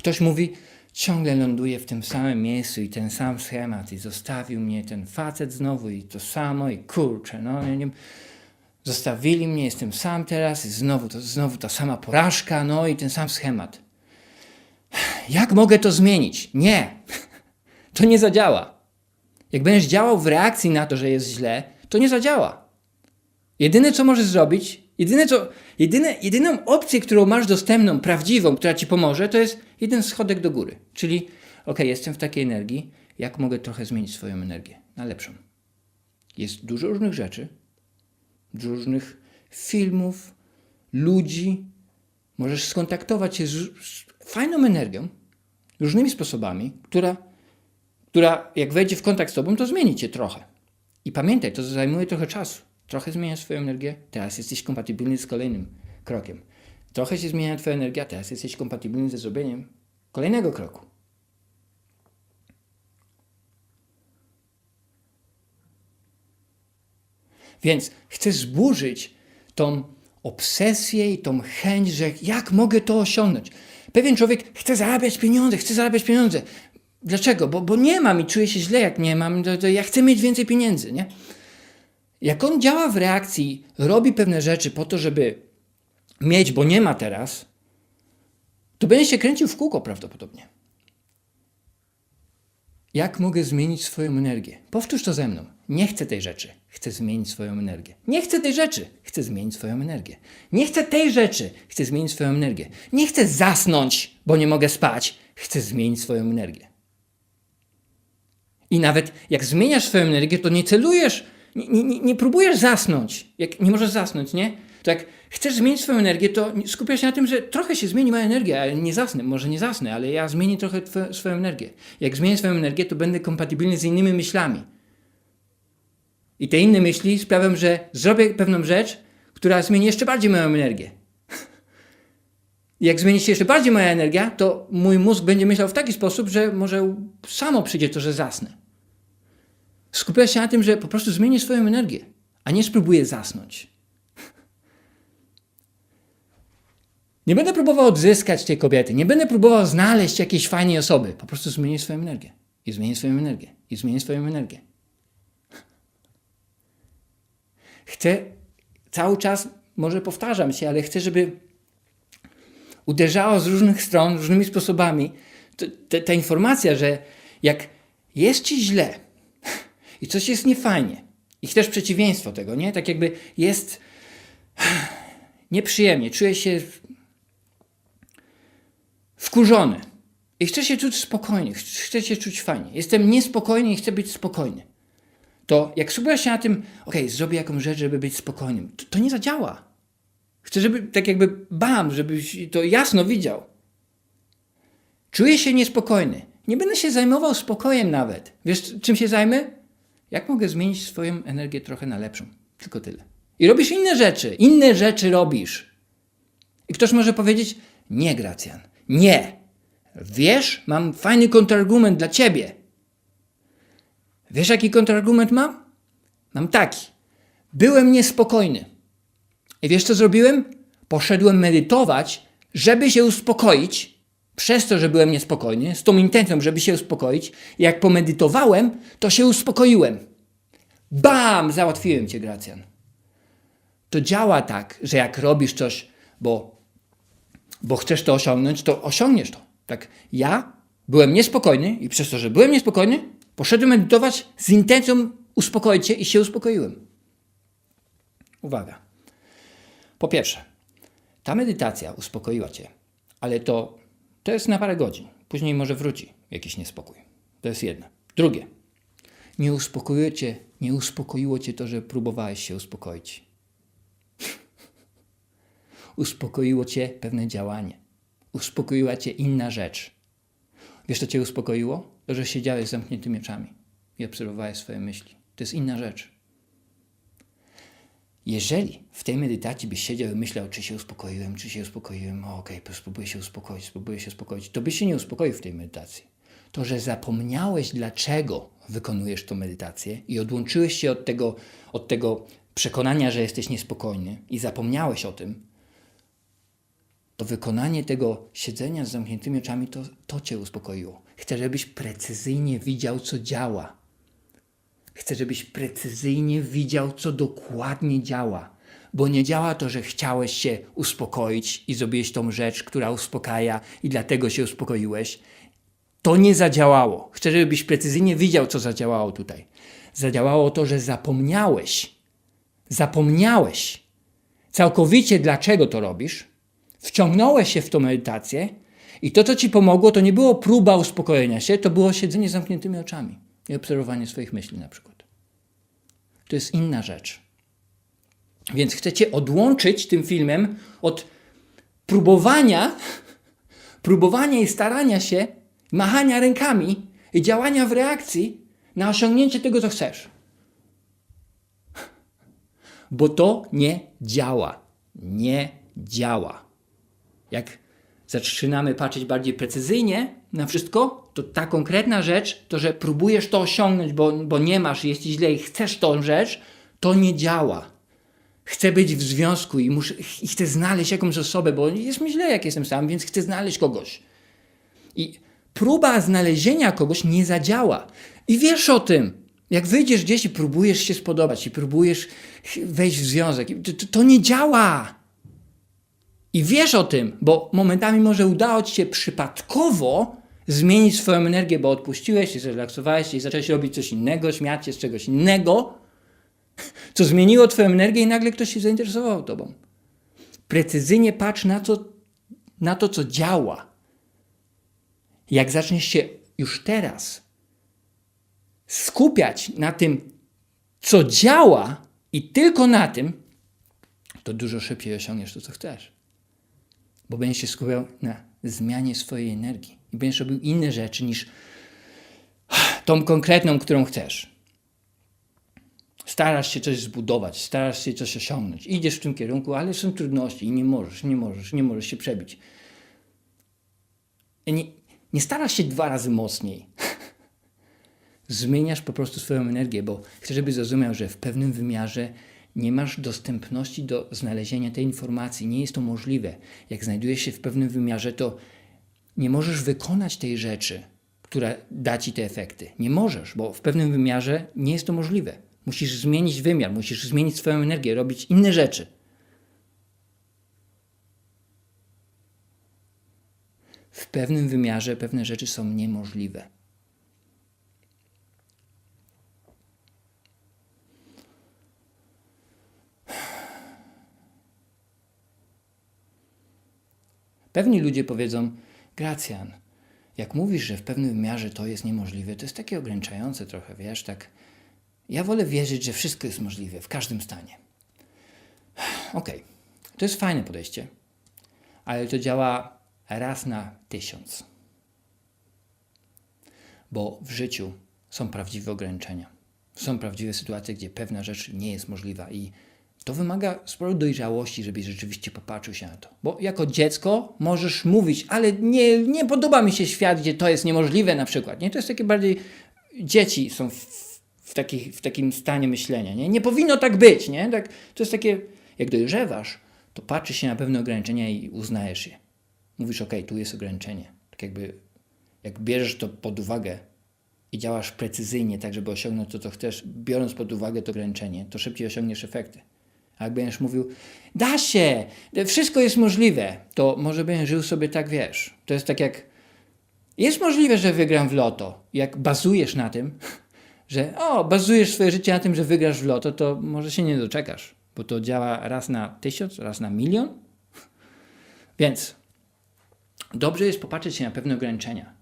Ktoś mówi, ciągle ląduje w tym samym miejscu i ten sam schemat i zostawił mnie ten facet znowu i to samo i kurczę, no nie wiem. Zostawili mnie, jestem sam teraz i znowu, to, znowu ta sama porażka, no i ten sam schemat. Jak mogę to zmienić? Nie, to nie zadziała. Jak będziesz działał w reakcji na to, że jest źle, to nie zadziała. Jedyne, co możesz zrobić, jedyne, co, jedyne, jedyną opcję, którą masz dostępną, prawdziwą, która ci pomoże, to jest jeden schodek do góry. Czyli, ok, jestem w takiej energii, jak mogę trochę zmienić swoją energię na lepszą? Jest dużo różnych rzeczy, dużo różnych filmów, ludzi. Możesz skontaktować się z, z fajną energią, różnymi sposobami, która, która jak wejdzie w kontakt z tobą, to zmieni cię trochę. I pamiętaj, to zajmuje trochę czasu. Trochę zmieniasz swoją energię, teraz jesteś kompatybilny z kolejnym krokiem. Trochę się zmienia twoja energia, teraz jesteś kompatybilny ze zrobieniem kolejnego kroku. Więc chcę zburzyć tą obsesję i tą chęć, że jak mogę to osiągnąć. Pewien człowiek chce zarabiać pieniądze, chce zarabiać pieniądze. Dlaczego? Bo, bo nie mam i czuję się źle, jak nie mam, to, to ja chcę mieć więcej pieniędzy, nie? Jak on działa w reakcji, robi pewne rzeczy po to, żeby mieć, bo nie ma teraz, to będzie się kręcił w kółko prawdopodobnie. Jak mogę zmienić swoją energię? Powtórz to ze mną. Nie chcę tej rzeczy, chcę zmienić swoją energię. Nie chcę tej rzeczy, chcę zmienić swoją energię. Nie chcę tej rzeczy, chcę zmienić swoją energię. Nie chcę zasnąć, bo nie mogę spać, chcę zmienić swoją energię. I nawet jak zmieniasz swoją energię, to nie celujesz, nie, nie, nie próbujesz zasnąć. Jak nie możesz zasnąć, nie? To jak chcesz zmienić swoją energię, to skupiasz się na tym, że trochę się zmieni moja energia, ale nie zasnę. Może nie zasnę, ale ja zmienię trochę twoją, swoją energię. Jak zmienię swoją energię, to będę kompatybilny z innymi myślami. I te inne myśli sprawią, że zrobię pewną rzecz, która zmieni jeszcze bardziej moją energię. Jak zmieni się jeszcze bardziej moja energia, to mój mózg będzie myślał w taki sposób, że może samo przyjdzie to, że zasnę. Skupiam się na tym, że po prostu zmienię swoją energię, a nie spróbuję zasnąć. Nie będę próbował odzyskać tej kobiety, nie będę próbował znaleźć jakiejś fajnej osoby. Po prostu zmienię swoją energię. I zmienię swoją energię. I zmienię swoją energię. Chcę cały czas, może powtarzam się, ale chcę, żeby uderzało z różnych stron, różnymi sposobami ta, ta informacja, że jak jest ci źle i coś jest niefajnie i chcesz przeciwieństwo tego, nie? Tak jakby jest nieprzyjemnie, czuję się wkurzony i chcę się czuć spokojnie, chcę się czuć fajnie. Jestem niespokojny i chcę być spokojny. To jak skupiasz się na tym, ok, zrobię jakąś rzecz, żeby być spokojnym, to, to nie zadziała. Chcę, żeby tak jakby bam, żebyś to jasno widział. Czuję się niespokojny. Nie będę się zajmował spokojem nawet. Wiesz, czym się zajmę? Jak mogę zmienić swoją energię trochę na lepszą? Tylko tyle. I robisz inne rzeczy. Inne rzeczy robisz. I ktoś może powiedzieć: Nie, Gracjan, nie. Wiesz, mam fajny kontrargument dla ciebie. Wiesz, jaki kontrargument mam? Mam taki. Byłem niespokojny. I wiesz, co zrobiłem? Poszedłem medytować, żeby się uspokoić, przez to, że byłem niespokojny, z tą intencją, żeby się uspokoić. Jak pomedytowałem, to się uspokoiłem. Bam! Załatwiłem cię, Gracjan. To działa tak, że jak robisz coś, bo, bo chcesz to osiągnąć, to osiągniesz to. Tak, ja byłem niespokojny i przez to, że byłem niespokojny, poszedłem medytować z intencją uspokoić się i się uspokoiłem. Uwaga. Po pierwsze, ta medytacja uspokoiła cię, ale to, to jest na parę godzin. Później może wróci jakiś niespokój. To jest jedno. Drugie, nie uspokoiło cię, nie uspokoiło cię to, że próbowałeś się uspokoić. uspokoiło cię pewne działanie. Uspokoiła cię inna rzecz. Wiesz, co cię uspokoiło? To, że siedziałeś z zamkniętymi oczami i obserwowałeś swoje myśli. To jest inna rzecz. Jeżeli w tej medytacji byś siedział i myślał, czy się uspokoiłem, czy się uspokoiłem, okej, okay, spróbuję się uspokoić, spróbuję się uspokoić, to byś się nie uspokoił w tej medytacji. To, że zapomniałeś, dlaczego wykonujesz tą medytację i odłączyłeś się od tego, od tego przekonania, że jesteś niespokojny i zapomniałeś o tym, to wykonanie tego siedzenia z zamkniętymi oczami to, to cię uspokoiło. Chcę, żebyś precyzyjnie widział, co działa. Chcę, żebyś precyzyjnie widział, co dokładnie działa. Bo nie działa to, że chciałeś się uspokoić i zrobiłeś tą rzecz, która uspokaja, i dlatego się uspokoiłeś. To nie zadziałało. Chcę, żebyś precyzyjnie widział, co zadziałało tutaj. Zadziałało to, że zapomniałeś. Zapomniałeś całkowicie, dlaczego to robisz. Wciągnąłeś się w tą medytację i to, co ci pomogło, to nie było próba uspokojenia się, to było siedzenie z zamkniętymi oczami i obserwowanie swoich myśli na przykład. To jest inna rzecz. Więc chcecie odłączyć tym filmem od próbowania, próbowania i starania się, machania rękami i działania w reakcji na osiągnięcie tego, co chcesz. Bo to nie działa. Nie działa. Jak zaczynamy patrzeć bardziej precyzyjnie na wszystko, to ta konkretna rzecz, to że próbujesz to osiągnąć, bo, bo nie masz, jest ci źle i chcesz tą rzecz, to nie działa. Chcę być w związku i, muszę, i chcę znaleźć jakąś osobę, bo jest mi źle, jak jestem sam, więc chcę znaleźć kogoś. I próba znalezienia kogoś nie zadziała. I wiesz o tym. Jak wyjdziesz gdzieś i próbujesz się spodobać, i próbujesz wejść w związek, to, to, to nie działa. I wiesz o tym, bo momentami może udało ci się przypadkowo zmienić swoją energię, bo odpuściłeś się, zrelaksowałeś się i zacząłeś robić coś innego, śmiać się z czegoś innego, co zmieniło twoją energię i nagle ktoś się zainteresował tobą. Precyzyjnie patrz na na to co działa. Jak zaczniesz się już teraz skupiać na tym, co działa i tylko na tym, to dużo szybciej osiągniesz to, co chcesz. Bo będziesz się skupiał na zmianie swojej energii i będziesz robił inne rzeczy niż tą konkretną, którą chcesz. Starasz się coś zbudować, starasz się coś osiągnąć, idziesz w tym kierunku, ale są trudności i nie możesz, nie możesz, nie możesz się przebić. Nie, nie starasz się dwa razy mocniej. Zmieniasz po prostu swoją energię, bo chcę, żebyś zrozumiał, że w pewnym wymiarze nie masz dostępności do znalezienia tej informacji. Nie jest to możliwe. Jak znajdujesz się w pewnym wymiarze, to nie możesz wykonać tej rzeczy, która da ci te efekty. Nie możesz, bo w pewnym wymiarze nie jest to możliwe. Musisz zmienić wymiar, musisz zmienić swoją energię, robić inne rzeczy. W pewnym wymiarze pewne rzeczy są niemożliwe. Pewni ludzie powiedzą, Gracjan, jak mówisz, że w pewnym wymiarze to jest niemożliwe, to jest takie ograniczające trochę, wiesz, tak. Ja wolę wierzyć, że wszystko jest możliwe w każdym stanie. Okej, to jest fajne podejście, ale to działa raz na tysiąc. Bo w życiu są prawdziwe ograniczenia. Są prawdziwe sytuacje, gdzie pewna rzecz nie jest możliwa i to wymaga sporo dojrzałości, żebyś rzeczywiście popatrzył się na to. Bo jako dziecko możesz mówić, ale nie, nie podoba mi się świat, gdzie to jest niemożliwe na przykład. Nie? To jest takie bardziej... Dzieci są w, w, takich, w takim stanie myślenia. Nie? nie powinno tak być. Nie? Tak, to jest takie... Jak dojrzewasz, to patrzysz się na pewne ograniczenia i uznajesz je. Mówisz, ok, tu jest ograniczenie. Tak jakby... Jak bierzesz to pod uwagę i działasz precyzyjnie, tak żeby osiągnąć to, co chcesz, biorąc pod uwagę to ograniczenie, to szybciej osiągniesz efekty. Jak będziesz mówił, da się, wszystko jest możliwe, to może będziesz żył sobie tak, wiesz. To jest tak jak, jest możliwe, że wygram w loto. Jak bazujesz na tym, że o, bazujesz swoje życie na tym, że wygrasz w loto, to może się nie doczekasz, bo to działa raz na tysiąc, raz na milion. Więc dobrze jest popatrzeć się na pewne ograniczenia.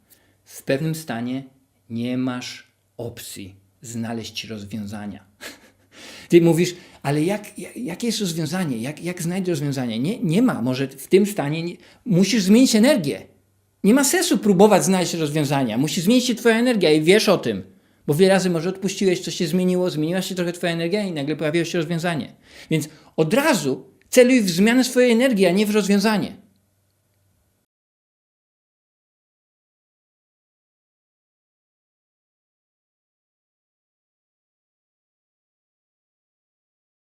W pewnym stanie nie masz opcji znaleźć rozwiązania. Ty mówisz, ale jak, jak, jakie jest rozwiązanie? Jak, jak rozwiązanie? Nie, nie ma. Może w tym stanie nie, musisz zmienić energię. Nie ma sensu próbować znaleźć rozwiązania. Musi zmienić się twoja energia i wiesz o tym. Bo wiele razy może odpuściłeś, coś się zmieniło, zmieniła się trochę twoja energia i nagle pojawiło się rozwiązanie. Więc od razu celuj w zmianę swojej energii, a nie w rozwiązanie.